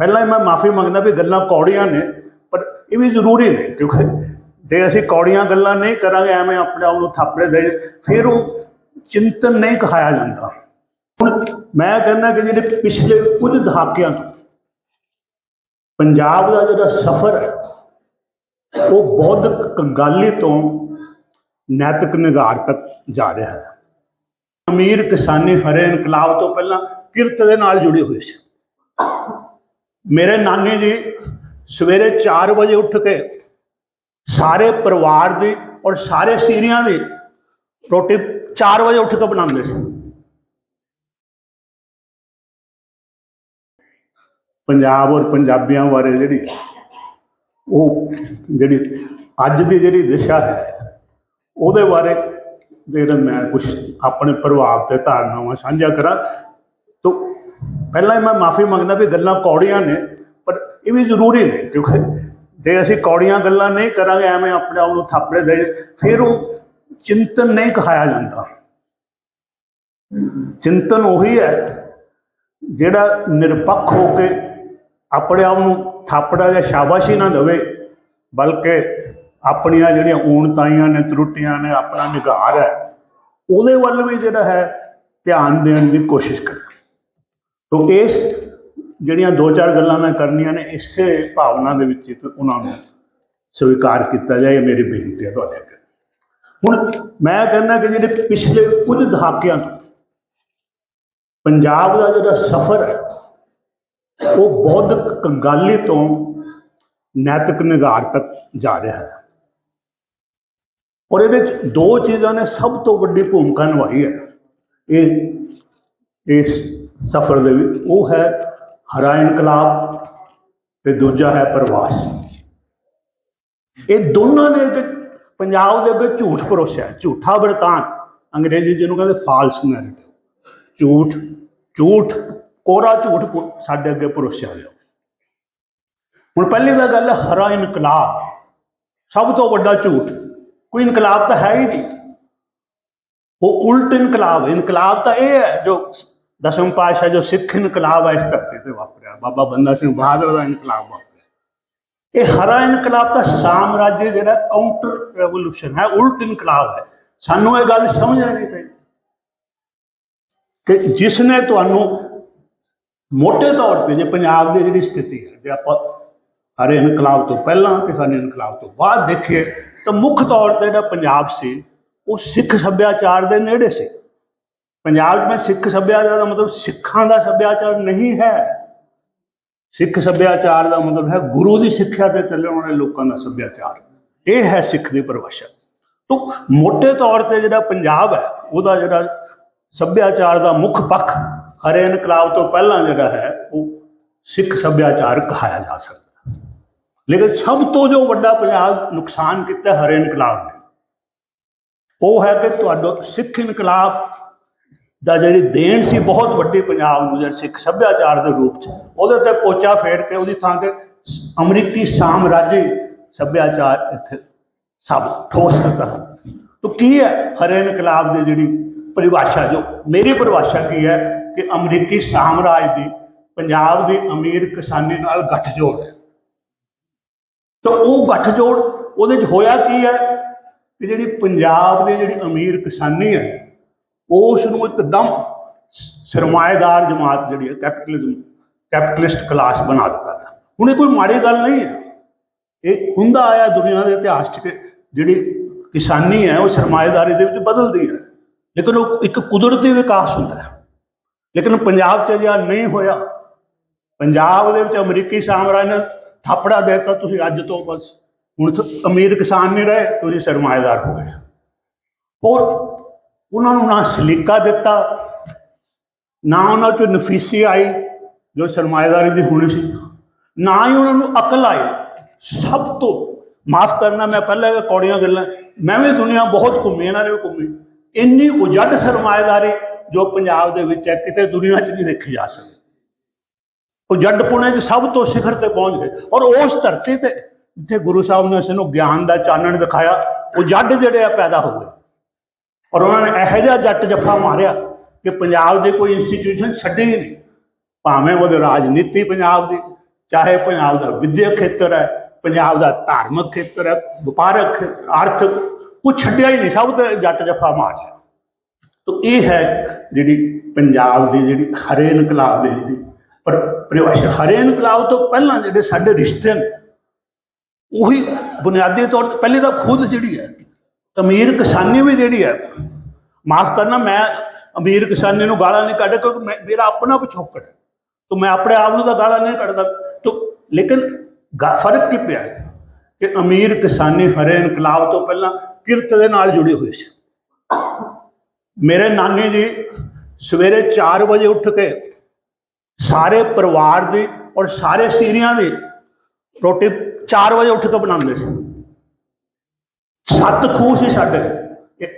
ਪਹਿਲਾਂ ਹੀ ਮੈਂ ਮਾਫੀ ਮੰਗਦਾ ਵੀ ਗੱਲਾਂ ਕੌੜੀਆਂ ਨੇ, ਪਰ ਇਹ ਵੀ ਜ਼ਰੂਰੀ ਨੇ, ਕਿਉਂਕਿ ਜੇ ਅਸੀਂ ਕੌੜੀਆਂ ਗੱਲਾਂ ਨਹੀਂ ਕਰਾਂਗੇ, ਐਵੇਂ ਆਪਣੇ ਆਪ ਨੂੰ ਥਾਪੜੇ ਦੇ ਫਿਰ ਉਹ ਚਿੰਤਨ ਨਹੀਂ ਕਹਾਇਆ ਜਾਂਦਾ। ਹੁਣ ਮੈਂ ਕਹਿੰਦਾ ਕਿ ਜਿਹੜੇ ਪਿਛਲੇ ਕੁਝ ਦਹਾਕਿਆਂ ਤੋਂ ਪੰਜਾਬ ਦਾ ਜਿਹੜਾ ਸਫ਼ਰ ਹੈ, ਉਹ ਬੌਧਿਕ ਕੰਗਾਲੀ ਤੋਂ ਨੈਤਿਕ ਨਿਗਾਰ ਤੱਕ ਜਾ ਰਿਹਾ ਹੈ। ਅਮੀਰ ਕਿਸਾਨੀ ਹਰੇ ਇਨਕਲਾਬ ਤੋਂ ਪਹਿਲਾਂ ਕਿਰਤ ਦੇ ਨਾਲ ਜੁੜੇ ਹੋਏ ਸੀ। ਮੇਰੇ ਨਾਨੀ ਜੀ ਸਵੇਰੇ 4 ਵਜੇ ਉੱਠ ਕੇ ਸਾਰੇ ਪਰਿਵਾਰ ਦੀ ਔਰ ਸਾਰੇ ਸੀਰੀਆਂ ਦੀ ਰੋਟੀ 4 ਵਜੇ ਉੱਠ ਕੇ ਬਣਾਉਂਦੇ ਸੀ। ਪੰਜਾਬ ਔਰ ਪੰਜਾਬੀਆਂ ਬਾਰੇ ਜਿਹੜੀ ਉਹ ਜਿਹੜੀ ਅੱਜ ਦੀ ਜਿਹੜੀ ਦਿਸ਼ਾ ਹੈ, ਉਹਦੇ ਬਾਰੇ ਜਿਹੜਾ ਮੈਂ ਕੁਝ ਆਪਣੇ ਪ੍ਰਭਾਵ ਤੇ ਧਾਰਨਾਵਾਂ ਸਾਂਝਾ ਕਰਾਂ, ਤੋ ਪਹਿਲਾਂ ਹੀ ਮੈਂ ਮਾਫੀ ਮੰਗਦਾ ਵੀ ਗੱਲਾਂ ਕੌੜੀਆਂ ਨੇ, ਪਰ ਇਹ ਵੀ ਜ਼ਰੂਰੀ ਨੇ, ਕਿਉਂਕਿ ਜੇ ਅਸੀਂ ਕੌੜੀਆਂ ਗੱਲਾਂ ਨਹੀਂ ਕਰਾਂਗੇ, ਐਵੇਂ ਆਪਣੇ ਆਪ ਨੂੰ ਥਾਪੜੇ ਦੇ ਫਿਰ ਉਹ ਚਿੰਤਨ ਨਹੀਂ ਕਹਾਇਆ ਜਾਂਦਾ। ਚਿੰਤਨ ਉਹੀ ਹੈ ਜਿਹੜਾ ਨਿਰਪੱਖ ਹੋ ਕੇ ਆਪਣੇ ਆਪ ਨੂੰ ਥਾਪੜਾ ਜਾਂ ਸ਼ਾਬਾਸ਼ੀ ਨਾ ਦੇਵੇ, ਬਲਕਿ ਆਪਣੀਆਂ ਜਿਹੜੀਆਂ ਊਣਤਾਈਆਂ ਨੇ, ਤਰੁੱਟੀਆਂ ਨੇ, ਆਪਣਾ ਨਿਗਾਰ ਹੈ, ਉਹਦੇ ਵੱਲ ਵੀ ਜਿਹੜਾ ਹੈ ਧਿਆਨ ਦੇਣ ਦੀ ਕੋਸ਼ਿਸ਼ ਕਰੇ। ਤੋ ਇਸ ਜਿਹੜੀਆਂ ਦੋ ਚਾਰ ਗੱਲਾਂ ਮੈਂ ਕਰਨੀਆਂ ਨੇ, ਇਸੇ ਭਾਵਨਾ ਦੇ ਵਿੱਚ ਉਹਨਾਂ ਨੂੰ ਸਵੀਕਾਰ ਕੀਤਾ ਜਾਏ, ਇਹ ਮੇਰੀ ਬੇਨਤੀ ਹੈ ਤੁਹਾਡੇ ਅੱਗੇ। ਹੁਣ ਮੈਂ ਕਹਿੰਦਾ ਕਿ ਜਿਹੜੇ ਪਿਛਲੇ ਕੁਝ ਦਹਾਕਿਆਂ ਤੋਂ ਪੰਜਾਬ ਦਾ ਜਿਹੜਾ ਸਫ਼ਰ ਹੈ, ਉਹ ਬੌਧਿਕ ਕੰਗਾਲੀ ਤੋਂ ਨੈਤਿਕ ਨਿਗਾਰ ਤੱਕ ਜਾ ਰਿਹਾ ਹੈ। ਔਰ ਇਹਦੇ ਵਿੱਚ ਦੋ ਚੀਜ਼ਾਂ ਨੇ ਸਭ ਤੋਂ ਵੱਡੀ ਭੂਮਿਕਾ ਨਿਭਾਈ ਹੈ। ਇਹ ਇਸ ਸਫ਼ਰ ਦੇ ਵਿੱਚ ਉਹ ਹੈ ਹਰਾ ਇਨਕਲਾਬ ਤੇ ਦੂਜਾ ਹੈ ਪ੍ਰਵਾਸ। ਇਹ ਦੋਨਾਂ ਨੇ ਪੰਜਾਬ ਦੇ ਅੱਗੇ ਝੂਠ ਪਰੋਸਿਆ ਝੂਠਾ ਵਰਤਾਨ ਅੰਗਰੇਜ਼ੀ ਜਿਹਨੂੰ ਕਹਿੰਦੇ ਫਾਲਸ ਨੈਰੇਟਿਵ ਝੂਠ ਝੂਠ, ਕੋਰਾ ਝੂਠ ਸਾਡੇ ਅੱਗੇ ਪਰੋਸਿਆ ਗਿਆ ਹੁਣ ਪਹਿਲੀ ਤਾਂ ਗੱਲ ਹੈ ਹਰਾ ਇਨਕਲਾਬ। ਸਭ ਤੋਂ ਵੱਡਾ ਝੂਠ। ਕੋਈ ਇਨਕਲਾਬ ਤਾਂ ਹੈ ਹੀ ਨਹੀਂ। ਉਹ ਉਲਟ ਇਨਕਲਾਬ। ਇਨਕਲਾਬ ਤਾਂ ਇਹ ਹੈ ਜੋ ਦਸਮ ਪਾਤਸ਼ਾਹ ਜੋ ਸਿੱਖ ਇਨਕਲਾਬ ਹੈ ਇਸ ਧਰਤੀ ਤੇ ਵਾਪਰਿਆ। ਬਾਬਾ ਬੰਦਾ ਸਿੰਘ ਬਹਾਦਰ ਦਾ ਇਨਕਲਾਬ ਵਾਪਰਿਆ। ਇਹ ਹਰਾ ਇਨਕਲਾਬ ਤਾਂ ਸਾਮਰਾਜ ਜਿਹੜਾ ਕਾਊਂਟਰ ਰੈਵੋਲੂਸ਼ਨ ਹੈ, ਉਲਟ ਇਨਕਲਾਬ ਹੈ। ਸਾਨੂੰ ਇਹ ਗੱਲ ਸਮਝਣੀ ਚਾਹੀਦੀ। ਕਿ ਜਿਸ ਨੇ ਤੁਹਾਨੂੰ ਮੋਟੇ ਤੌਰ ਤੇ ਜੇ ਪੰਜਾਬ ਦੀ ਜਿਹੜੀ ਸਥਿਤੀ ਹੈ, ਜੇ ਆਪਾਂ ਹਰੇ ਇਨਕਲਾਬ ਤੋਂ ਪਹਿਲਾਂ ਤੇ ਹਰੇ ਇਨਕਲਾਬ ਤੋਂ ਬਾਅਦ ਦੇਖੀਏ, ਤਾਂ ਮੁੱਖ ਤੌਰ ਤੇ ਜਿਹੜਾ ਪੰਜਾਬ ਸੀ, ਉਹ ਸਿੱਖ ਸੱਭਿਆਚਾਰ ਦੇ ਨੇੜੇ ਸੀ। ਪੰਜਾਬ 'ਚ ਮੈਂ ਸਿੱਖ ਸੱਭਿਆਚਾਰ ਦਾ ਮਤਲਬ ਸਿੱਖਾਂ ਦਾ ਸੱਭਿਆਚਾਰ ਨਹੀਂ ਹੈ। ਸਿੱਖ ਸੱਭਿਆਚਾਰ ਦਾ ਮਤਲਬ ਹੈ ਗੁਰੂ ਦੀ ਸਿੱਖਿਆ ਤੇ ਚੱਲਣ ਵਾਲੇ ਲੋਕਾਂ ਦਾ ਸੱਭਿਆਚਾਰ। ਇਹ ਹੈ ਸਿੱਖ ਦੀ ਪਰਿਭਾਸ਼ਾ। ਤੋਂ ਮੋٹے ਤੌਰ ਤੇ ਜਿਹੜਾ ਪੰਜਾਬ ਹੈ, ਉਹਦਾ ਜਿਹੜਾ ਸੱਭਿਆਚਾਰ ਦਾ ਮੁੱਖ ਪੱਖ ਹਰੇ ਇਨਕਲਾਬ ਤੋਂ ਪਹਿਲਾਂ ਜਿਹੜਾ ਹੈ, ਉਹ ਸਿੱਖ ਸੱਭਿਆਚਾਰ ਕਹਾਇਆ ਜਾ ਸਕਦਾ ਲੇਕਿਨ ਸਭ ਤੋਂ ਜੋ ਵੱਡਾ ਪੰਜਾਬ ਨੁਕਸਾਨ ਕੀਤਾ ਹਰੇ ਇਨਕਲਾਬ ਨੇ, ਉਹ ਹੈ ਕਿ ਤੁਹਾਡਾ ਸਿੱਖ ਇਨਕਲਾਬ ਦਾ ਜਿਹੜੀ ਦੇਣ ਸੀ ਬਹੁਤ ਵੱਡੀ ਪੰਜਾਬ ਨੂੰ ਜਿਹੜੇ ਸਿੱਖ ਸੱਭਿਆਚਾਰ ਦੇ ਰੂਪ ਚ। ਉਹਦੇ ਤੇ ਪੋਚਾ ਫੇਰ ਕੇ ਉਹਦੀ ਥਾਂ ਤੇ ਅਮਰੀਕੀ ਸਾਮਰਾਜੀ ਸੱਭਿਆਚਾਰ ਇੱਥੇ ਸਭ ਠੋਸ ਦਿੱਤਾ ਤੋ ਕੀ ਹੈ ਹਰੇ ਇਨਕਲਾਬ ਦੀ ਜਿਹੜੀ ਪਰਿਭਾਸ਼ਾ ਜੋ ਮੇਰੀ ਪਰਿਭਾਸ਼ਾ ਕੀ ਹੈ ਕਿ ਅਮਰੀਕੀ ਸਾਮਰਾਜ ਦੀ ਪੰਜਾਬ ਦੀ ਅਮੀਰ ਕਿਸਾਨੀ ਨਾਲ ਗੱਠਜੋੜ ਹੈ। ਤਾਂ ਉਹ ਗੱਠਜੋੜ ਉਹਦੇ ਚ ਹੋਇਆ ਕੀ ਹੈ ਕਿ ਜਿਹੜੀ ਪੰਜਾਬ ਦੀ ਜਿਹੜੀ ਅਮੀਰ ਕਿਸਾਨੀ ਹੈ ਉਸ ਨੂੰ ਇੱਕਦਮ ਸਰਮਾਏਦਾਰ ਜਮਾਤ ਜਿਹੜੀ ਹੈ ਕੈਪੀਟਲਿਜ਼ਮ, ਕੈਪੀਟਲਿਸਟ ਕਲਾਸ ਬਣਾ ਦਿੱਤਾ ਗਿਆ। ਹੁਣ ਇਹ ਕੋਈ ਮਾੜੀ ਗੱਲ ਨਹੀਂ ਹੈ। ਇਹ ਹੁੰਦਾ ਆਇਆ ਦੁਨੀਆ ਦੇ ਇਤਿਹਾਸ 'ਚ ਕਿ ਜਿਹੜੀ ਕਿਸਾਨੀ ਹੈ, ਉਹ ਸਰਮਾਏਦਾਰੀ ਦੇ ਵਿੱਚ ਬਦਲਦੀ ਹੈ। ਲੇਕਿਨ ਉਹ ਇੱਕ ਕੁਦਰਤੀ ਵਿਕਾਸ ਹੁੰਦਾ ਹੈ। ਲੇਕਿਨ ਪੰਜਾਬ 'ਚ ਅਜਿਹਾ ਨਹੀਂ ਹੋਇਆ। ਪੰਜਾਬ ਦੇ ਵਿੱਚ ਅਮਰੀਕੀ ਸਾਮਰਾਜ ਨੇ ਥਾਪੜਾ ਦੇ ਦਿੱਤਾ, ਤੁਸੀਂ ਅੱਜ ਤੋਂ ਬਸ। ਹੁਣ ਅਮੀਰ ਕਿਸਾਨ ਨਹੀਂ ਰਹੇ, ਤੁਸੀਂ ਸਰਮਾਏਦਾਰ ਹੋ ਗਏ। ਔਰ ਉਹਨਾਂ ਨੂੰ ਨਾ ਸਲੀਕਾ ਦਿੱਤਾ, ਨਾ ਉਹਨਾਂ ਚੋਂ ਨਫੀਸੀ ਆਈ ਜੋ ਸਰਮਾਏਦਾਰੀ ਦੀ ਹੋਣੀ ਸੀ, ਨਾ ਹੀ ਉਹਨਾਂ ਨੂੰ ਅਕਲ ਆਈ। ਸਭ ਤੋਂ ਮਾਫ ਕਰਨਾ, ਮੈਂ ਪਹਿਲਾਂ ਕੌੜੀਆਂ ਗੱਲਾਂ, ਮੈਂ ਵੀ ਦੁਨੀਆ ਬਹੁਤ ਘੁੰਮੀ, ਇਹਨਾਂ ਨੇ ਵੀ ਘੁੰਮੀ। ਇੰਨੀ ਉਜੱਡ ਸਰਮਾਏਦਾਰੀ ਜੋ ਪੰਜਾਬ ਦੇ ਵਿੱਚ ਹੈ, ਕਿਤੇ ਦੁਨੀਆ 'ਚ ਨਹੀਂ ਦੇਖੀ ਜਾ ਸਕਦੀ। ਉਹ ਜੱਟ ਪੁਣੇ 'ਚ ਸਭ ਤੋਂ ਸਿਖਰ ਤੇ ਪਹੁੰਚ ਗਏ। ਔਰ ਉਸ ਧਰਤੀ ਤੇ ਜਿੱਥੇ ਗੁਰੂ ਸਾਹਿਬ ਨੇ ਇਸ ਨੂੰ ਗਿਆਨ ਦਾ ਚਾਨਣ ਦਿਖਾਇਆ, ਉਹ ਜੱਟ ਜਿਹੜੇ ਆ ਪੈਦਾ ਹੋ ਗਏ। ਔਰ ਉਹਨਾਂ ਨੇ ਇਹੋ ਜਿਹਾ ਜੱਟ ਜੱਫਾ ਮਾਰਿਆ ਕਿ ਪੰਜਾਬ ਦੇ ਕੋਈ ਇੰਸਟੀਚਿਊਸ਼ਨ ਛੱਡੇ ਹੀ ਨਹੀਂ। ਭਾਵੇਂ ਉਹਦੇ ਰਾਜਨੀਤੀ ਪੰਜਾਬ ਦੀ, ਚਾਹੇ ਪੰਜਾਬ ਦਾ ਵਿਦਿਅਕ ਖੇਤਰ ਹੈ, ਪੰਜਾਬ ਦਾ ਧਾਰਮਿਕ ਖੇਤਰ ਹੈ, ਵਪਾਰਕ ਖੇਤਰ, ਆਰਥਿਕ, ਕੁਛ ਛੱਡਿਆ ਹੀ ਨਹੀਂ, ਸਭ ਤੇ ਜੱਟ ਜੱਫਾ ਮਾਰ ਲਿਆ। ਤੋ ਇਹ ਹੈ ਜਿਹੜੀ ਪੰਜਾਬ ਦੀ ਜਿਹੜੀ ਹਰੇ ਇਨਕਲਾਬ ਦੀ ਜਿਹੜੀ ਪਰ ਪਰਿਭਾਸ਼ਾ ਹਰੇ ਇਨਕਲਾਬ ਤੋਂ ਪਹਿਲਾਂ ਜਿਹੜੇ ਸਾਡੇ ਰਿਸ਼ਤੇ ਨੇ, ਉਹੀ ਬੁਨਿਆਦੀ ਤੌਰ ਤੇ ਪਹਿਲੇ ਤਾਂ ਖੁਦ ਜਿਹੜੀ ਹੈ ਅਮੀਰ ਕਿਸਾਨੀ ਵੀ ਜਿਹੜੀ ਹੈ, ਮਾਫ ਕਰਨਾ, ਮੈਂ ਅਮੀਰ ਕਿਸਾਨੀ ਨੂੰ ਗਾਲਾਂ ਨਹੀਂ ਕੱਢਦਾ ਕਿਉਂਕਿ ਮੈਂ- ਮੇਰਾ ਆਪਣਾ ਪਿਛੋਕੜ ਹੈ। ਤੋ ਮੈਂ ਆਪਣੇ ਆਪ ਨੂੰ ਤਾਂ ਗਾਲਾਂ ਨਹੀਂ ਕੱਢਦਾ। ਤੋ, ਲੇਕਿਨ ਗਾ- ਫ਼ਰਕ ਕੀ ਪਿਆ ਹੈ ਕਿ ਅਮੀਰ ਕਿਸਾਨੀ ਹਰੇ ਇਨਕਲਾਬ ਤੋਂ ਪਹਿਲਾਂ ਕਿਰਤ ਦੇ ਨਾਲ ਜੁੜੇ ਹੋਏ ਸੀ। ਮੇਰੇ ਨਾਨੀ ਜੀ ਸਵੇਰੇ 4 ਵਜੇ ਉੱਠ ਕੇ ਸਾਰੇ ਪਰਿਵਾਰ ਦੀ ਔਰ ਸਾਰੇ ਸੀਰੀਆਂ ਦੀ ਰੋਟੀ 4 ਵਜੇ ਉੱਠ ਕੇ ਬਣਾਉਂਦੇ ਸੀ। ਸੱਤ ਖੂਹ ਸੀ ਸਾਡੇ। ਇਹ-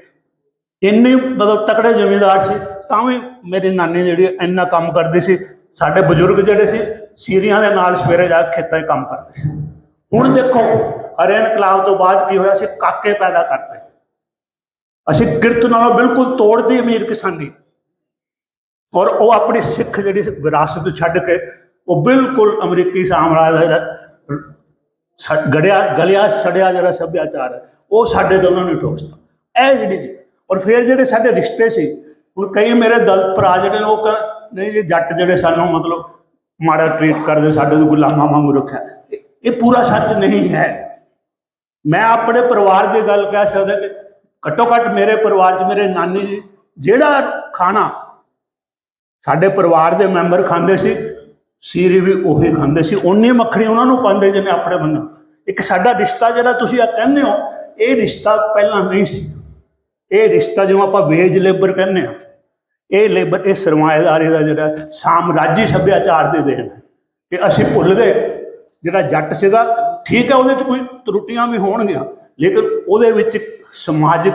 ਇੰਨੇ ਮਤਲਬ ਤਕੜੇ ਜ਼ਿਮੀਂਦਾਰ ਸੀ, ਤਾਂ ਵੀ ਮੇਰੀ ਨਾਨੀ ਜਿਹੜੀ ਇੰਨਾ ਕੰਮ ਕਰਦੀ ਸੀ, ਸਾਡੇ ਬਜ਼ੁਰਗ ਜਿਹੜੇ ਸੀ, ਸੀਰੀਆਂ ਦੇ ਨਾਲ ਸਵੇਰੇ ਜਾ ਕੇ ਖੇਤਾਂ 'ਚ ਕੰਮ ਕਰਦੇ ਸੀ। ਹੁਣ ਦੇਖੋ, ਹਰੇ ਇਨਕਲਾਬ ਤੋਂ ਬਾਅਦ ਕੀ ਹੋਇਆ ਸੀ, ਕਾਕੇ ਪੈਦਾ ਕਰਤੇ ਅਸੀਂ ਕਿਰਤ ਨਾਲੋਂ ਬਿਲਕੁਲ ਤੋੜਦੀ ਅਮੀਰ ਕਿਸਾਨੀ। ਔਰ ਉਹ ਆਪਣੀ ਸਿੱਖ ਜਿਹੜੀ ਵਿਰਾਸਤ ਛੱਡ ਕੇ ਉਹ ਬਿਲਕੁਲ ਅਮਰੀਕੀ ਸਾਮਰਾਜ ਦਾ ਗੜਿਆ, ਗਲਿਆ ਸੜਿਆ ਜਿਹੜਾ ਸੱਭਿਆਚਾਰ ਹੈ ਉਹ ਸਾਡੇ ਤੋਂ ਉਹਨਾਂ ਨੇ ਠੋਸਤਾ ਇਹ ਜਿਹੜੀ ਜੀ- ਔਰ ਫਿਰ ਜਿਹੜੇ ਸਾਡੇ ਰਿਸ਼ਤੇ ਸੀ, ਹੁਣ ਕਈ ਮੇਰੇ ਦਲਤ ਭਰਾ ਜਿਹੜੇ ਨੇ, ਉਹ ਕਹਿ- ਨਹੀਂ ਜੀ, ਜੱਟ ਜਿਹੜੇ ਸਾਨੂੰ ਮਤਲਬ ਮਾੜਾ ਟ੍ਰੀਟ ਕਰਦੇ, ਸਾਡੇ ਨੂੰ ਗੁਲਾਮਾਂ ਵਾਂਗੂ ਰੱਖਿਆ। ਇਹ- ਪੂਰਾ ਸੱਚ ਨਹੀਂ ਹੈ। ਮੈਂ ਆਪਣੇ ਪਰਿਵਾਰ ਦੀ ਗੱਲ ਕਹਿ ਸਕਦਾ ਕਿ ਘੱਟੋ ਘੱਟ ਮੇਰੇ ਪਰਿਵਾਰ 'ਚ ਮੇਰੇ ਨਾਨੀ ਜੀ, ਜਿਹੜਾ ਖਾਣਾ ਸਾਡੇ ਪਰਿਵਾਰ ਦੇ ਮੈਂਬਰ ਖਾਂਦੇ ਸੀ, ਸੀਰੀ ਵੀ ਉਹੀ ਖਾਂਦੇ ਸੀ। ਓਨੀ ਮੱਖਣੀ ਉਹਨਾਂ ਨੂੰ ਪਾਉਂਦੇ ਜਿਵੇਂ ਆਪਣੇ ਬੰਦੇ ਇੱਕ ਸਾਡਾ ਰਿਸ਼ਤਾ ਜਿਹੜਾ ਤੁਸੀਂ ਆ ਕਹਿੰਦੇ ਹੋ ਇਹ ਰਿਸ਼ਤਾ ਪਹਿਲਾਂ ਨਹੀਂ ਸੀ। ਇਹ ਰਿਸ਼ਤਾ ਜਿਵੇਂ ਆਪਾਂ ਵੇਜ ਲੇਬਰ ਕਹਿੰਦੇ ਆ ਇਹ ਲੇਬਰ ਇਹ ਸਰਮਾਏਦਾਰੀ ਦਾ ਜਿਹੜਾ ਸਾਮਰਾਜੀ ਸੱਭਿਆਚਾਰ ਦੇ ਦੇਣ। ਹੈ ਕਿ ਅਸੀਂ ਭੁੱਲ ਗਏ, ਜਿਹੜਾ ਜੱਟ ਸੀਗਾ, ਠੀਕ ਹੈ ਉਹਦੇ 'ਚ ਕੋਈ ਤਰੁੱਟੀਆਂ ਵੀ ਹੋਣਗੀਆਂ, ਲੇਕਿਨ ਉਹਦੇ ਵਿੱਚ ਸਮਾਜਿਕ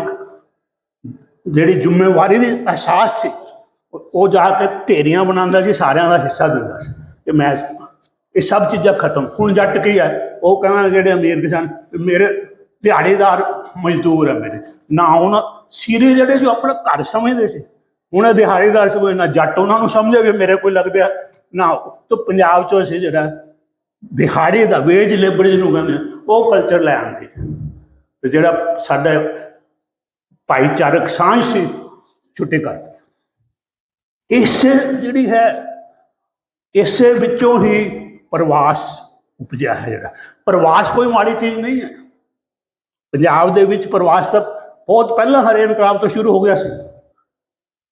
ਜਿਹੜੀ ਜ਼ਿੰਮੇਵਾਰੀ ਦੀ ਅਹਿਸਾਸ ਸੀ, ਉਹ ਜਾ ਕੇ ਢੇਰੀਆਂ ਬਣਾਉਂਦਾ ਸੀ, ਸਾਰਿਆਂ ਦਾ ਹਿੱਸਾ ਦਿੰਦਾ ਸੀ। ਕਿ ਮੈਂ, ਇਹ ਸਭ ਚੀਜ਼ਾਂ ਖਤਮ। ਹੁਣ ਜੱਟ ਕੀ ਹੈ? ਉਹ ਕਹਿੰਦਾ ਜਿਹੜੇ ਅਮੀਰ ਕਿਸਾਨ, ਮੇਰੇ ਦਿਹਾੜੀਦਾਰ ਮਜ਼ਦੂਰ ਹੈ ਮੇਰੇ। ਨਾ ਉਹਨਾਂ ਸੀਰੇ ਜਿਹੜੇ ਸੀ ਉਹ ਆਪਣਾ ਘਰ ਸਮਝਦੇ ਸੀ। ਹੁਣ ਦਿਹਾੜੀਦਾਰ ਸਮਝ ਨਾ ਜੱਟ ਉਹਨਾਂ ਨੂੰ ਸਮਝੇ ਵੀ ਮੇਰੇ ਕੋਈ ਲੱਗਦੇ ਆ। ਨਾ ਤਾਂ ਪੰਜਾਬ ਚੋਂ ਅਸੀਂ ਜਿਹੜਾ ਦਿਹਾੜੀ ਦਾ ਵੇਜ ਲੇਬਰ ਜਿਹਨੂੰ ਕਹਿੰਦੇ ਉਹ ਕਲਚਰ ਲੈ ਆਂਦੇ ਤੇ ਜਿਹੜਾ ਸਾਡਾ ਭਾਈਚਾਰਕ ਸਾਂਝ ਸੀ, ਛੁੱਟੀ ਕਰ ਦਿੱਤੀ। ਇਸੇ ਜਿਹੜੀ ਹੈ, ਇਸੇ ਵਿੱਚੋਂ ਹੀ ਪ੍ਰਵਾਸ ਉਪਜਿਆ ਹੈ ਜਿਹੜਾ। ਪ੍ਰਵਾਸ ਕੋਈ ਮਾੜੀ ਚੀਜ਼ ਨਹੀਂ ਹੈ। ਪੰਜਾਬ ਦੇ ਵਿੱਚ ਪ੍ਰਵਾਸ ਤਾਂ ਬਹੁਤ ਪਹਿਲਾਂ ਹਰੇ ਇਨਕਲਾਬ ਤੋਂ ਸ਼ੁਰੂ ਹੋ ਗਿਆ ਸੀ।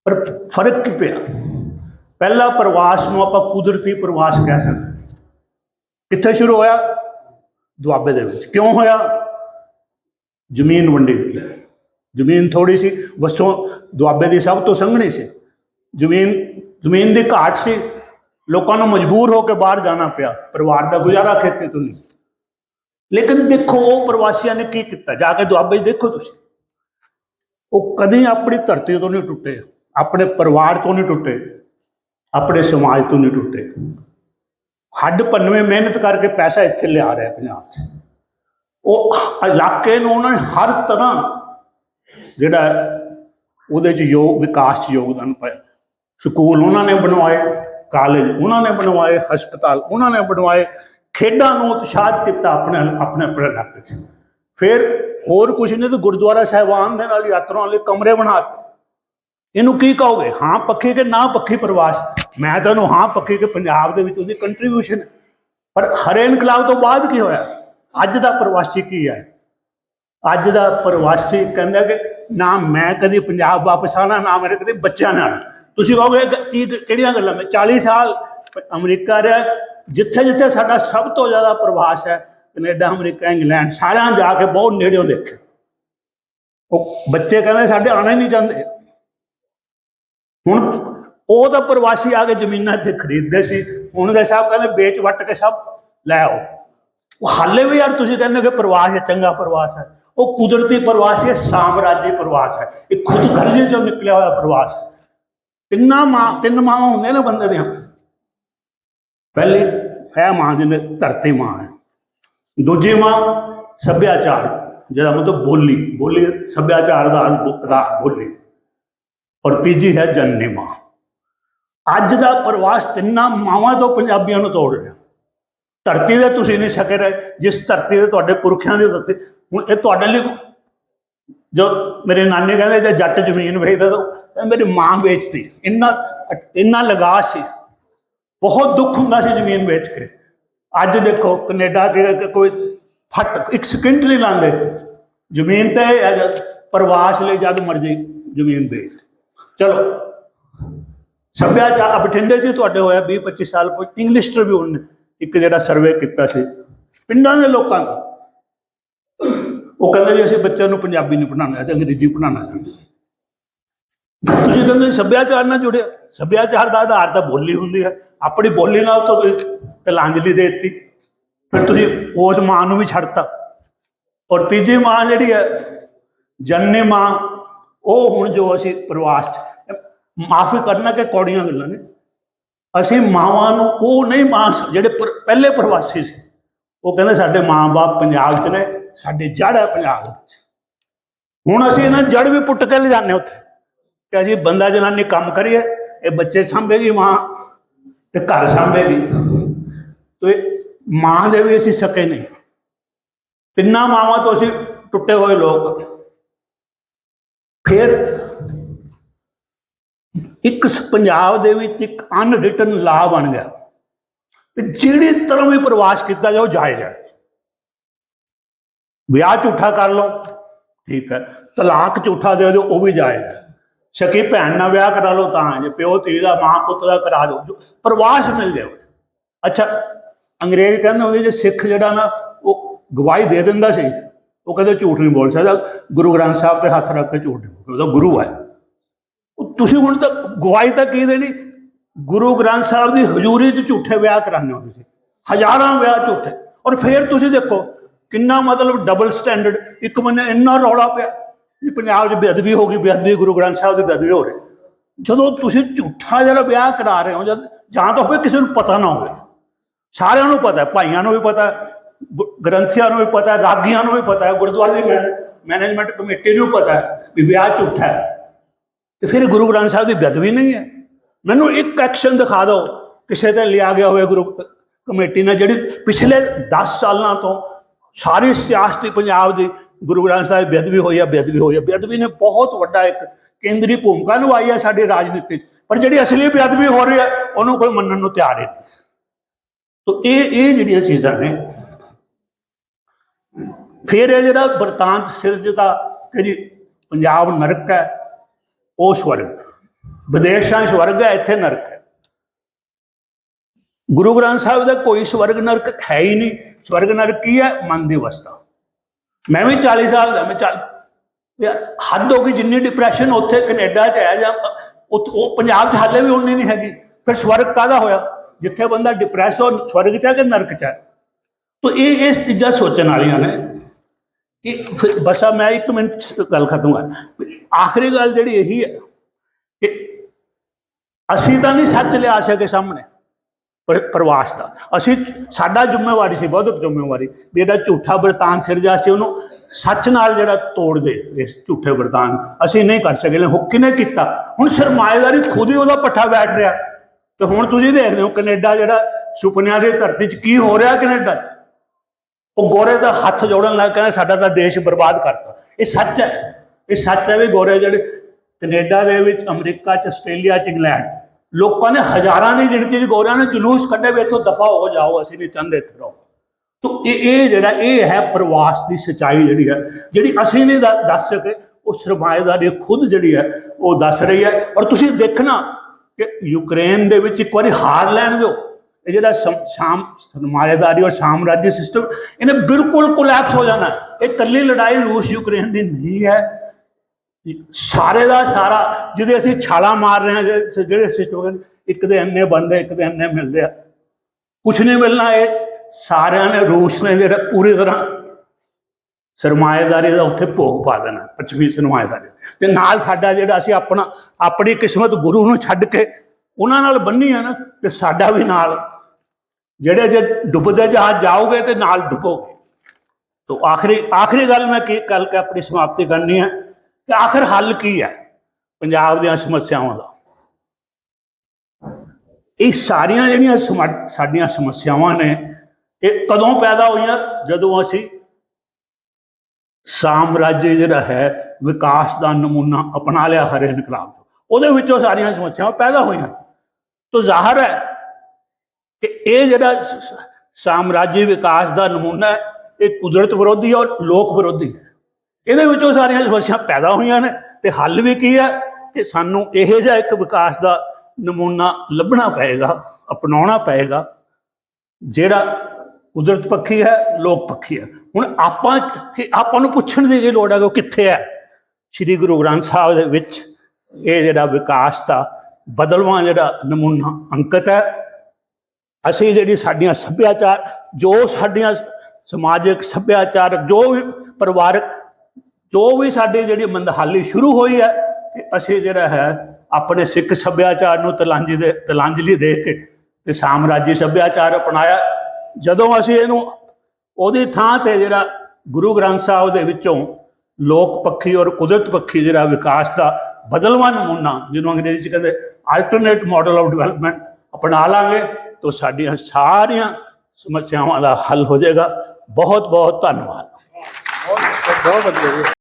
ਪਰ ਫ਼ਰਕ ਕੀ ਪਿਆ? ਪਹਿਲਾ ਪ੍ਰਵਾਸ ਨੂੰ ਆਪਾਂ ਕੁਦਰਤੀ ਪ੍ਰਵਾਸ ਕਹਿ ਸਕਦੇ ਕਿੱਥੇ ਸ਼ੁਰੂ ਹੋਇਆ? ਦੁਆਬੇ ਦੇ ਵਿੱਚ। ਕਿਉਂ ਹੋਇਆ? ਜ਼ਮੀਨ ਵੰਡੀ ਗਈ। ਜ਼ਮੀਨ ਥੋੜੀ ਸੀ, ਵਸੋਂ ਦੁਆਬੇ ਦੀ ਸਭ ਤੋਂ ਸੰਘਣੀ ਸੀ। ਜ਼ਮੀਨ ਜ਼ਮੀਨ ਦੀ ਘਾਟ ਸੀ। ਲੋਕਾਂ ਨੂੰ ਮਜਬੂਰ ਹੋ ਕੇ ਬਾਹਰ ਜਾਣਾ ਪਿਆ। ਪਰਿਵਾਰ ਦਾ ਗੁਜ਼ਾਰਾ ਖੇਤੀ ਤੋਂ ਨਹੀਂ। ਲੇਕਿਨ ਦੇਖੋ ਉਹ ਪ੍ਰਵਾਸੀਆਂ ਨੇ ਕੀ ਕੀਤਾ? ਜਾ ਕੇ ਦੁਆਬੇ ਦੇਖੋ ਤੁਸੀਂ। ਉਹ ਕਦੇ ਆਪਣੀ ਧਰਤੀ ਤੋਂ ਨਹੀਂ ਟੁੱਟੇ, ਆਪਣੇ ਪਰਿਵਾਰ ਤੋਂ ਨਹੀਂ ਟੁੱਟੇ, ਆਪਣੇ ਸਮਾਜ ਤੋਂ ਨਹੀਂ ਟੁੱਟੇ। ਹੱਡ ਪੰਨਵੇਂ ਮਿਹਨਤ ਕਰਕੇ ਪੈਸਾ ਇੱਥੇ ਲਿਆ ਰਿਹਾ ਪੰਜਾਬ 'ਚ। ਉਹ ਇਲਾਕੇ ਨੂੰ ਉਹਨਾਂ ਨੇ ਹਰ ਤਰ੍ਹਾਂ ਜਿਹੜਾ ਉਹਦੇ 'ਚ ਯੋਗ, ਵਿਕਾਸ 'ਚ ਯੋਗਦਾਨ ਪਾਇਆ। ਸਕੂਲ ਉਹਨਾਂ ਨੇ ਬਣਵਾਏ, ਕਾਲਜ ਉਹਨਾਂ ਨੇ ਬਣਵਾਏ, ਹਸਪਤਾਲ ਉਹਨਾਂ ਨੇ ਬਣਵਾਏ। ਖੇਡਾਂ ਨੂੰ ਉਤਸ਼ਾਹਿਤ ਕੀਤਾ ਆਪਣੇ ਆਪਣੇ ਆਪਣੇ ਇਲਾਕੇ 'ਚ ਫਿਰ ਹੋਰ ਕੁਝ ਨਹੀਂ ਤੇ ਗੁਰਦੁਆਰਾ ਸਾਹਿਬਾਨ ਦੇ ਨਾਲ ਯਾਤਰਾਵਾਂ ਲਈ ਕਮਰੇ ਬਣਾਤੇ। ਇਹਨੂੰ ਕੀ ਕਹੋਗੇ? ਹਾਂ ਪੱਖੀ ਕਿ ਨਾ ਪੱਖੀ ਪ੍ਰਵਾਸ? ਮੈਂ ਤੁਹਾਨੂੰ ਹਾਂ ਪੱਖੀ ਕਿ ਪੰਜਾਬ ਦੇ ਵਿੱਚ ਉਹਦੀ ਕੰਟਰੀਬਿਊਸ਼ਨ ਹੈ ਪਰ ਹਰੇ ਇਨਕਲਾਬ ਤੋਂ ਬਾਅਦ ਕੀ ਹੋਇਆ? ਅੱਜ ਦਾ ਪ੍ਰਵਾਸੀ ਕੀ ਹੈ? ਅੱਜ ਦਾ ਪ੍ਰਵਾਸੀ ਕਹਿੰਦਾ ਕਿ ਨਾ ਮੈਂ ਕਦੀ ਪੰਜਾਬ ਵਾਪਸ ਆਣਾ ਨਾ ਮੇਰੇ ਕਦੇ ਬੱਚਿਆਂ ਨੇ ਆਉਣਾ। ਤੁਸੀਂ ਕਹੋਗੇ ਇਹ ਕੀ ਕਿਹੜੀਆਂ ਗੱਲਾਂ? ਮੈਂ 40 ਸਾਲ ਅਮਰੀਕਾ ਰਿਹਾ ਜਿੱਥੇ ਜਿੱਥੇ ਸਾਡਾ ਸਭ ਤੋਂ ਜ਼ਿਆਦਾ ਪ੍ਰਵਾਸ ਹੈ, ਕੈਨੇਡਾ, ਅਮਰੀਕਾ, ਇੰਗਲੈਂਡ, ਸਾਰਿਆਂ ਜਾ ਕੇ ਬਹੁਤ ਨੇੜਿਓਂ ਦੇਖਿਆ ਉਹ ਬੱਚੇ ਕਹਿੰਦੇ ਸਾਡੇ ਆਣਾ ਹੀ ਨਹੀਂ ਚਾਹੁੰਦੇ। ਹੁਣ ਉਹ ਤਾਂ ਪ੍ਰਵਾਸੀ ਆ ਕੇ ਜ਼ਮੀਨਾਂ ਇੱਥੇ ਖਰੀਦਦੇ ਸੀ। ਹੁਣ ਦੇ ਸਾਹਿਬ ਕਹਿੰਦੇ ਵੇਚ ਵੱਟ ਕੇ ਸਭ ਲੈ ਆਓ। ਉਹ ਹਾਲੇ ਵੀ ਯਾਰ ਤੁਸੀਂ ਕਹਿੰਦੇ ਹੋ ਕਿ ਪ੍ਰਵਾਸ ਹੈ, ਚੰਗਾ ਪ੍ਰਵਾਸ ਹੈ। ਉਹ ਕੁਦਰਤੀ ਪ੍ਰਵਾਸ ਹੈ ਸਾਮਰਾਜੀ ਪ੍ਰਵਾਸ ਹੈ। ਇਹ ਖੁਦ ਗਰਜੇ ਚੋਂ ਨਿਕਲਿਆ ਹੋਇਆ ਪ੍ਰਵਾਸ ਹੈ। ਤਿੰਨਾਂ ਮਾਂ, ਤਿੰਨ ਮਾਵਾਂ ਹੁੰਦੀਆਂ ਨੇ ਬੰਦੇ ਦੀਆਂ। ਪਹਿਲੀ ਹੈ ਮਾਂ ਜਿਹਨੇ ਧਰਤੀ ਮਾਂ ਹੈ। ਦੂਜੀ ਮਾਂ ਸੱਭਿਆਚਾਰ, ਜਿਹੜਾ ਮਤਲਬ ਬੋਲੀ ਬੋਲੀ ਸੱਭਿਆਚਾਰ ਦਾ ਦਾ ਬੋਲੀ। ਔਰ ਤੀਜੀ ਹੈ ਜਨਨੀ ਮਾਂ। ਅੱਜ ਦਾ ਪ੍ਰਵਾਸ ਤਿੰਨਾਂ ਮਾਵਾਂ ਤੋਂ ਪੰਜਾਬੀਆਂ ਨੂੰ ਤੋੜ ਰਿਹਾ। ਧਰਤੀ ਦੇ ਤੁਸੀਂ ਨਹੀਂ ਸਕੇ ਰਹੇ, ਜਿਸ ਧਰਤੀ ਦੇ ਤੁਹਾਡੇ ਪੁਰਖਿਆਂ ਦੀ ਧਰਤੀ। ਹੁਣ ਇਹ ਤੁਹਾਡੇ ਲਈ ਜੋ ਮੇਰੇ ਨਾਨੇ ਕਹਿੰਦੇ, ਜੇ ਜੱਟ ਜ਼ਮੀਨ ਵੇਚਦਾ ਤਾਂ ਇਹ ਮੇਰੀ ਮਾਂ ਵੇਚਦੀ ਇੰਨਾ ਇੰਨਾ ਲਗਾ ਸੀ। ਬਹੁਤ ਦੁੱਖ ਹੁੰਦਾ ਸੀ ਜ਼ਮੀਨ ਵੇਚ ਕੇ। ਅੱਜ ਦੇਖੋ ਕੈਨੇਡਾ ਦੇ ਕੋਈ ਫਟ ਇੱਕ ਸਕਿੰਟ ਨਹੀਂ ਲਾਉਂਦੇ। ਜ਼ਮੀਨ ਤੇ ਇਹ ਜਦ ਪ੍ਰਵਾਸ ਲਈ ਜਦ ਮਰਜ਼ੀ ਜ਼ਮੀਨ ਦੇ। ਚਲੋ। ਸੱਭਿਆਚਾਰ ਬਠਿੰਡੇ 'ਚ ਤੁਹਾਡੇ ਹੋਇਆ 20 25 ਸਾਲ ਪਹਿਲਾਂ ਇੰਗਲਿਸ਼ ਟ੍ਰਿਬਿਊਨ ਨੇ ਇੱਕ ਜਿਹੜਾ ਸਰਵੇ ਕੀਤਾ ਸੀ। ਪਿੰਡਾਂ ਦੇ ਲੋਕਾਂ ਦਾ। ਉਹ ਕਹਿੰਦੇ ਜੀ ਅਸੀਂ ਬੱਚਿਆਂ ਨੂੰ ਪੰਜਾਬੀ ਨਹੀਂ ਪੜ੍ਹਾਉਣਾ ਤੇ ਅੰਗਰੇਜ਼ੀ ਪੜ੍ਹਾਉਣਾ ਚਾਹੁੰਦੇ ਹਾਂ। ਤੁਸੀਂ ਕਹਿੰਦੇ ਸੱਭਿਆਚਾਰ ਨਾਲ ਜੁੜਿਆ। ਸੱਭਿਆਚਾਰ ਦਾ ਆਧਾਰ ਤਾਂ ਬੋਲੀ ਹੁੰਦੀ ਹੈ। ਆਪਣੀ ਬੋਲੀ ਨਾਲ ਤਾਂ ਤੁਸੀਂ ਤਲਾਂਜਲੀ ਦੇ ਦਿੱਤੀ। ਫਿਰ ਤੁਸੀਂ ਉਸ ਮਾਂ ਨੂੰ ਵੀ ਛੱਡਤਾ। ਔਰ ਤੀਜੀ ਮਾਂ ਜਿਹੜੀ ਹੈ, ਜਨਨੀ ਮਾਂ, ਉਹ ਹੁਣ ਜੋ ਅਸੀਂ ਪ੍ਰਵਾਸ ਚ ਮਾਫੀ ਕਰਨਾ ਕਿ ਕੌੜੀਆਂ ਗੱਲਾਂ ਨੇ। ਅਸੀਂ ਮਾਵਾਂ ਨੂੰ ਉਹ ਨਹੀਂ ਮਾਂ ਜਿਹੜੇ ਪਹਿਲੇ ਪ੍ਰਵਾਸੀ ਸੀ। ਉਹ ਕਹਿੰਦੇ ਸਾਡੇ ਮਾਂ-ਬਾਪ ਪੰਜਾਬ 'ਚ ਨੇ, ਸਾਡੇ ਜੜ ਹੈ ਪੰਜਾਬ ਵਿੱਚ। ਹੁਣ ਅਸੀਂ ਇਹਨਾਂ ਜੜ ਵੀ ਪੁੱਟ ਕੇ ਲਿਜਾਣੇ ਉੱਥੇ। ਕਿ ਅਸੀਂ ਬੰਦਾ ਜਨਾਨੀ ਕੰਮ ਕਰੀਏ, ਇਹ ਬੱਚੇ ਸਾਂਭੇਗੀ ਮਾਂ। ਤੇ ਘਰ ਸਾਂਭੇਗੀ ਤੇ ਮਾਂ ਦੇ ਵੀ ਅਸੀਂ ਸਕੇ ਨਹੀਂ। ਤਿੰਨਾਂ ਮਾਵਾਂ ਤੋਂ ਅਸੀਂ ਟੁੱਟੇ ਹੋਏ ਲੋਕ। ਫਿਰ ਇੱਕ ਪੰਜਾਬ ਦੇ ਵਿੱਚ ਇੱਕ ਅਨਰਿਟਨ ਲਾ ਬਣ ਗਿਆ। ਕਿ ਜਿਹੜੀ ਤਰ੍ਹਾਂ ਵੀ ਪ੍ਰਵਾਸ ਕੀਤਾ ਜਾਓ ਜਾਇਜ਼ ਹੈ। ਵਿਆਹ ਝੂਠਾ ਕਰ ਲਓ, ਠੀਕ ਹੈ। ਤਲਾਕ ਝੂਠਾ ਦੇ ਦਿਓ, ਉਹ ਵੀ ਜਾਇਜ਼ ਹੈ। ਸਕੀ ਭੈਣ ਨਾਲ ਵਿਆਹ ਕਰਾ ਲਓ ਤਾਂ ਜੇ ਪਿਓ ਧੀ ਦਾ, ਮਾਂ ਪੁੱਤ ਦਾ ਕਰਾ ਦਿਓ। ਜੋ ਪ੍ਰਵਾਸ ਮਿਲ ਜਾਓ ਅੱਛਾ, ਅੰਗਰੇਜ਼ ਕਹਿੰਦੇ ਹੁੰਦੇ ਜੇ ਸਿੱਖ ਜਿਹੜਾ ਨਾ, ਉਹ ਗਵਾਹੀ ਦੇ ਦਿੰਦਾ ਸੀ। ਉਹ ਕਹਿੰਦੇ ਝੂਠ ਨਹੀਂ ਬੋਲ ਸਕਦਾ। ਗੁਰੂ ਗ੍ਰੰਥ ਸਾਹਿਬ ਤੇ ਹੱਥ ਰੱਖ ਕੇ ਝੂਠ ਨਹੀਂ ਬੋਲ ਉਹਦਾ ਗੁਰੂ ਹੈ। ਉਹ ਤੁਸੀਂ ਹੁਣ ਤੱਕ ਗਵਾਹੀ ਤਾਂ ਕੀ ਦੇਣੀ? ਗੁਰੂ ਗ੍ਰੰਥ ਸਾਹਿਬ ਦੀ ਹਜ਼ੂਰੀ 'ਚ ਝੂਠੇ ਵਿਆਹ ਕਰਾਉਂਦੇ ਹੋ ਤੁਸੀਂ ਹਜ਼ਾਰਾਂ ਵਿਆਹ ਝੂਠੇ। ਔਰ ਫਿਰ ਤੁਸੀਂ ਦੇਖੋ, ਕਿੰਨਾ ਮਤਲਬ ਡਬਲ ਸਟੈਂਡਰਡ ਇੱਕ ਬੰਨੇ ਇੰਨਾ ਰੌਲਾ ਪਿਆ। ਵੀ ਪੰਜਾਬ 'ਚ ਬੇਅਦਬੀ ਹੋ ਗਈ, ਬੇਅਦਬੀ ਗੁਰੂ ਗ੍ਰੰਥ ਸਾਹਿਬ ਦੀ ਬੇਅਦਬੀ ਹੋ ਰਹੀ। ਜਦੋਂ ਤੁਸੀਂ ਝੂਠਾ ਜਿਹੜਾ ਵਿਆਹ ਕਰਾ ਰਹੇ ਹੋ ਜਦ ਜਾਂ ਤਾਂ ਹੋਵੇ ਕਿਸੇ ਨੂੰ ਪਤਾ ਨਾ ਹੋਵੇ। ਸਾਰਿਆਂ ਨੂੰ ਪਤਾ ਭਾਈਆਂ ਨੂੰ ਵੀ ਪਤਾ ਗ੍ਰੰਥੀਆਂ ਨੂੰ ਵੀ ਪਤਾ ਰਾਗੀਆਂ ਨੂੰ ਵੀ ਪਤਾ ਹੈ, ਗੁਰਦੁਆਰੇ ਦੀ ਮੈਨੇਜਮੈਂਟ ਕਮੇਟੀ ਨੂੰ ਪਤਾ ਹੈ ਵੀ ਵਿਆਹ ਝੂਠਾ ਹੈ। ਤੇ ਫਿਰ ਗੁਰੂ ਗ੍ਰੰਥ ਸਾਹਿਬ ਦੀ ਬੇਅਦਬੀ ਨਹੀਂ ਹੈ। ਮੈਨੂੰ ਇੱਕ ਐਕਸ਼ਨ ਦਿਖਾ ਦਿਓ। ਕਿਸੇ ਤੇ ਲਿਆ ਗਿਆ ਹੋਵੇ ਗੁਰੂ ਕਮੇਟੀ ਨੇ, ਜਿਹੜੀ ਪਿਛਲੇ 10 ਸਾਲਾਂ ਤੋਂ ਸਾਰੀ ਸਿਆਸਤੀ ਪੰਜਾਬ ਦੀ ਗੁਰੂ ਗ੍ਰੰਥ ਸਾਹਿਬ ਬੇਅਦਬੀ ਹੋਈ ਆ ਬੇਅਦਬੀ ਹੋਈ ਆ। ਬੇਅਦਬੀ ਨੇ ਬਹੁਤ ਵੱਡਾ ਇੱਕ ਕੇਂਦਰੀ ਭੂਮਿਕਾ ਨਿਭਾਈ ਹੈ ਸਾਡੀ ਰਾਜਨੀਤੀ 'ਚ। ਪਰ ਜਿਹੜੀ ਅਸਲੀ ਬੇਅਦਬੀ ਹੋ ਰਹੀ ਹੈ ਉਹਨੂੰ ਕੋਈ ਮੰਨਣ ਨੂੰ ਤਿਆਰ ਹੀ ਨਹੀਂ। ਤੋ ਇਹ ਇਹ ਜਿਹੜੀਆਂ ਚੀਜ਼ਾਂ ਨੇ, ਫਿਰ ਇਹ ਜਿਹੜਾ ਵਰਤਾਂਤ ਸਿਰਜਦਾ ਕਿ ਜੀ ਪੰਜਾਬ ਨਰਕ ਹੈ, ਉਹ ਸਵਰਗ। ਵਿਦੇਸ਼ਾਂ ਸਵਰਗ ਹੈ, ਇੱਥੇ ਨਰਕ ਹੈ। ਗੁਰੂ ਗ੍ਰੰਥ ਸਾਹਿਬ ਦਾ ਕੋਈ ਸਵਰਗ ਨਰਕ ਹੈ ਹੀ ਨਹੀਂ। ਸਵਰਗ ਨਰਕ ਕੀ ਹੈ? ਮਨ ਦੀ ਅਵਸਥਾ। ਮੈਂ ਵੀ 40 ਸਾਲ ਦਾ, ਮੈਂ ਚੱਲ ਯਾਰ ਹੱਦ ਹੋ ਗਈ ਜਿੰਨੀ ਡਿਪਰੈਸ਼ਨ ਉੱਥੇ ਕੈਨੇਡਾ 'ਚ ਹੈ ਜਾਂ ਉੱਥ- ਉਹ ਪੰਜਾਬ 'ਚ ਹਾਲੇ ਵੀ ਉਨੀ ਨਹੀਂ ਹੈਗੀ। ਫਿਰ ਸਵਰਗ ਕਾਦਾ ਹੋਇਆ? ਜਿੱਥੇ ਬੰਦਾ ਡਿਪਰੈਸ ਹੋ, ਸਵਰਗ 'ਚ ਹੈ ਕਿ ਨਰਕ 'ਚ ਹੈ? ਤਾਂ ਇਹ, ਇਸ ਚੀਜ਼ਾਂ ਸੋਚਣ ਵਾਲੀਆਂ ਨੇ ਕਿ ਫਿਰ ਬਸ, ਮੈਂ ਇੱਕ ਮਿੰਟ 'ਚ ਗੱਲ ਖਤਮ ਕਰ ਆਖਰੀ ਗੱਲ ਜਿਹੜੀ ਇਹੀ ਹੈ ਕਿ ਅਸੀਂ ਤਾਂ ਨਹੀਂ ਸੱਚ ਲਿਆ ਸਕੇ ਸਾਹਮਣੇ। ਪ੍ਰਵਾਸ ਦਾ। ਅਸੀਂ ਸਾਡਾ ਜ਼ਿੰਮੇਵਾਰੀ ਸੀ, ਬਹੁਤ ਜ਼ਿੰਮੇਵਾਰੀ। ਵੀ ਇਹਦਾ ਝੂਠਾ ਵਰਤਾਨ ਸਿਰਜਾ ਸੀ ਉਹਨੂੰ ਸੱਚ ਨਾਲ ਜਿਹੜਾ ਤੋੜ ਦੇ ਇਸ ਝੂਠੇ ਵਰਤਾਨ। ਅਸੀਂ ਨਹੀਂ ਕਰ ਸਕੇ ਲੈ ਹੁੱਕ ਨੇ ਕੀਤਾ? ਹੁਣ ਸਰਮਾਏਦਾਰੀ ਖੁਦ ਹੀ ਉਹਦਾ ਪੱਠਾ ਬੈਠ ਰਿਹਾ। ਤੇ ਹੁਣ ਤੁਸੀਂ ਦੇਖਦੇ ਹੋ ਕੈਨੇਡਾ ਜਿਹੜਾ ਸੁਪਨਿਆਂ ਦੀ ਧਰਤੀ 'ਚ ਕੀ ਹੋ ਰਿਹਾ ਕੈਨੇਡਾ? ਉਹ ਗੋਰੇ ਦਾ ਹੱਥ ਜੋੜਨ ਲੱਗ ਕਹਿੰਦਾ ਸਾਡਾ ਤਾਂ ਦੇਸ਼ ਬਰਬਾਦ ਕਰਤਾ। ਇਹ ਸੱਚ ਹੈ। ਇਹ ਸੱਚ ਹੈ ਵੀ ਗੋਰੇ ਜਿਹੜੇ ਕੈਨੇਡਾ ਦੇ ਵਿੱਚ, ਅਮਰੀਕਾ 'ਚ, ਆਸਟ੍ਰੇਲੀਆ 'ਚ, ਇੰਗਲੈਂਡ ਲੋਕਾਂ ਨੇ ਹਜ਼ਾਰਾਂ ਦੀ ਗਿਣਤੀ 'ਚ ਗੋਰਿਆਂ ਨੇ ਜਲੂਸ ਕੱਢੇ ਵੀ ਇੱਥੋਂ ਦਫਾ ਹੋ ਜਾਓ, ਅਸੀਂ ਨਹੀਂ ਚਾਹੁੰਦੇ ਇੱਥੇ ਰਹੋ। ਤੋ ਇਹ ਇਹ ਜਿਹੜਾ, ਇਹ ਹੈ ਪ੍ਰਵਾਸ ਦੀ ਸਚਾਈ ਜਿਹੜੀ ਹੈ, ਜਿਹੜੀ ਅਸੀਂ ਨਹੀਂ ਦੱਸ ਸਕੇ, ਉਹ ਸਰਮਾਏਦਾਰੀ ਖੁਦ ਜਿਹੜੀ ਹੈ, ਉਹ ਦੱਸ ਰਹੀ ਹੈ। ਔਰ ਤੁਸੀਂ ਦੇਖਣਾ ਕਿ ਯੂਕਰੇਨ ਦੇ ਵਿੱਚ ਇੱਕ ਵਾਰੀ ਹਾਰ ਲੈਣ ਦਿਓ। ਇਹ ਜਿਹੜਾ ਸ਼ਾਮ ਸਰਮਾਏਦਾਰੀ ਔਰ ਸਾਮਰਾਜੀ ਸਿਸਟਮ ਇਹਨੇ ਬਿਲਕੁਲ ਕੋਲੈਪਸ ਹੋ ਜਾਣਾ ਇਹ ਇਕੱਲੀ ਲੜਾਈ ਰੂਸ ਯੂਕਰੇਨ ਦੀ ਨਹੀਂ ਹੈ। ਸਾਰੇ ਦਾ ਸਾਰਾ, ਜਿਹਦੇ ਅਸੀਂ ਛਾਲਾ ਮਾਰ ਰਹੇ ਹਾਂ ਜੇ- ਜਿਹੜੇ ਸਿਸਟਮ ਇੱਕ ਦੇ ਇੰਨੇ ਬਣਦੇ, ਇੱਕ ਦੇ ਇੰਨੇ ਮਿਲਦੇ ਆ। ਕੁਝ ਨਹੀਂ ਮਿਲਣਾ ਇਹ। ਸਾਰਿਆਂ ਨੇ ਰੂਸ ਨੇ ਜਿਹੜਾ ਪੂਰੀ ਤਰ੍ਹਾਂ। ਸਰਮਾਏਦਾਰੀ ਦਾ ਉੱਥੇ ਭੋਗ ਪਾ ਦੇਣਾ, ਪੱਛਮੀ ਸਰਮਾਏਦਾਰੀ। ਤੇ ਨਾਲ ਸਾਡਾ ਜਿਹੜਾ ਅਸੀਂ ਆਪਣਾ, ਆਪਣੀ ਕਿਸਮਤ ਗੁਰੂ ਨੂੰ ਛੱਡ ਕੇ ਉਹਨਾਂ ਨਾਲ ਬੰਨੀ ਆ ਨਾ, ਤੇ ਸਾਡਾ ਵੀ ਨਾਲ। ਜਿਹੜੇ ਜੇ ਡੁੱਬਦੇ ਜਹਾਜ਼ ਜਾਓਗੇ ਤੇ ਨਾਲ ਡੁੱਬੋਗੇ। ਤੋ ਆਖਰੀ ਆਖਰੀ ਗੱਲ ਮੈਂ ਕੀ ਕੱਲ ਕੇ, ਆਪਣੀ ਸਮਾਪਤੀ ਕਰਨੀ ਹੈ ਕਿ ਆਖਰ ਹੱਲ ਕੀ ਹੈ? ਪੰਜਾਬ ਦੀਆਂ ਸਮੱਸਿਆਵਾਂ ਦਾ। ਇਹ ਸਾਰੀਆਂ ਜਿਹੜੀਆਂ ਸਮਾ- ਸਾਡੀਆਂ ਸਮੱਸਿਆਵਾਂ ਨੇ, ਇਹ ਕਦੋਂ ਪੈਦਾ ਹੋਈਆਂ? ਜਦੋਂ ਅਸੀਂ ਸਾਮਰਾਜ ਜਿਹੜਾ ਹੈ, ਵਿਕਾਸ ਦਾ ਨਮੂਨਾ ਅਪਣਾ ਲਿਆ ਹਰੇ ਇਨਕਲਾਬ ਤੋਂ। ਉਹਦੇ ਵਿੱਚੋਂ ਸਾਰੀਆਂ ਸਮੱਸਿਆਵਾਂ ਪੈਦਾ ਹੋਈਆਂ। ਤੋਂ ਜ਼ਾਹਰ ਹੈ ਕਿ ਇਹ ਜਿਹੜਾ ਸਾਮਰਾਜੀ ਵਿਕਾਸ ਦਾ ਨਮੂਨਾ ਹੈ, ਇਹ ਕੁਦਰਤ ਵਿਰੋਧੀ ਔਰ ਲੋਕ ਵਿਰੋਧੀ ਹੈ। ਇਹਦੇ ਵਿੱਚੋਂ ਸਾਰੀਆਂ ਸਮੱਸਿਆ ਪੈਦਾ ਹੋਈਆਂ ਨੇ ਤੇ ਹੱਲ ਵੀ ਕੀ ਹੈ ਕਿ ਸਾਨੂੰ ਇਹੋ ਜਿਹਾ ਇੱਕ ਵਿਕਾਸ ਦਾ ਨਮੂਨਾ ਲੱਭਣਾ ਪਏਗਾ, ਅਪਣਾਉਣਾ ਪਏਗਾ, ਜਿਹੜਾ ਕੁਦਰਤ ਪੱਖੀ ਹੈ, ਲੋਕ ਪੱਖੀ ਹੈ। ਹੁਣ ਆਪਾਂ ਆਪਾਂ ਨੂੰ ਪੁੱਛਣ ਦੀ ਕੀ ਲੋੜ ਹੈ ਕਿ ਉਹ ਕਿੱਥੇ ਹੈ? ਸ੍ਰੀ ਗੁਰੂ ਗ੍ਰੰਥ ਸਾਹਿਬ ਦੇ ਵਿੱਚ ਇਹ ਜਿਹੜਾ ਵਿਕਾਸ ਦਾ ਬਦਲਵਾਂ ਜਿਹੜਾ ਨਮੂਨਾ ਅੰਕਿਤ ਹੈ, ਅਸੀਂ ਜਿਹੜੀ ਸਾਡੀਆਂ ਸੱਭਿਆਚਾਰ, ਜੋ ਸਾਡੀਆਂ ਸਮਾਜਿਕ ਸੱਭਿਆਚਾਰਕ ਜੋ ਵੀ ਪਰਿਵਾਰਕ ਜੋ ਵੀ ਸਾਡੀ ਜਿਹੜੀ ਮੰਦਹਾਲੀ ਸ਼ੁਰੂ ਹੋਈ ਹੈ ਕਿ ਅਸੀਂ ਜਿਹੜਾ ਹੈ, ਆਪਣੇ ਸਿੱਖ ਸੱਭਿਆਚਾਰ ਨੂੰ ਤਲਾਂਜੀ ਦੇ, ਤਲਾਂਜਲੀ ਦੇ ਕੇ ਤੇ ਸਾਮਰਾਜੀ ਸੱਭਿਆਚਾਰ ਅਪਣਾਇਆ। ਜਦੋਂ ਅਸੀਂ ਇਹਨੂੰ ਉਹਦੀ ਥਾਂ ਤੇ ਜਿਹੜਾ ਗੁਰੂ ਗ੍ਰੰਥ ਸਾਹਿਬ ਦੇ ਵਿੱਚੋਂ ਲੋਕ ਪੱਖੀ ਔਰ ਕੁਦਰਤ ਪੱਖੀ ਜਿਹੜਾ ਵਿਕਾਸ ਦਾ ਬਦਲਵਾਂ ਨਮੂਨਾ, ਜਿਹਨੂੰ ਅੰਗਰੇਜ਼ੀ ਚ ਕਹਿੰਦੇ ਆਲਟਰਨੇਟ ਮਾਡਲ ਆਫ ਡਿਵੈਲਪਮੈਂਟ ਅਪਣਾ ਲਾਂਗੇ, ਤਾਂ ਸਾਡੀਆਂ ਸਾਰੀਆਂ ਸਮੱਸਿਆਵਾਂ ਦਾ ਹੱਲ ਹੋ ਜਾਏਗਾ। ਬਹੁਤ ਬਹੁਤ ਧੰਨਵਾਦ। ਬਹੁਤ ਬਹੁਤ ਵਧੀਆ ਜੀ।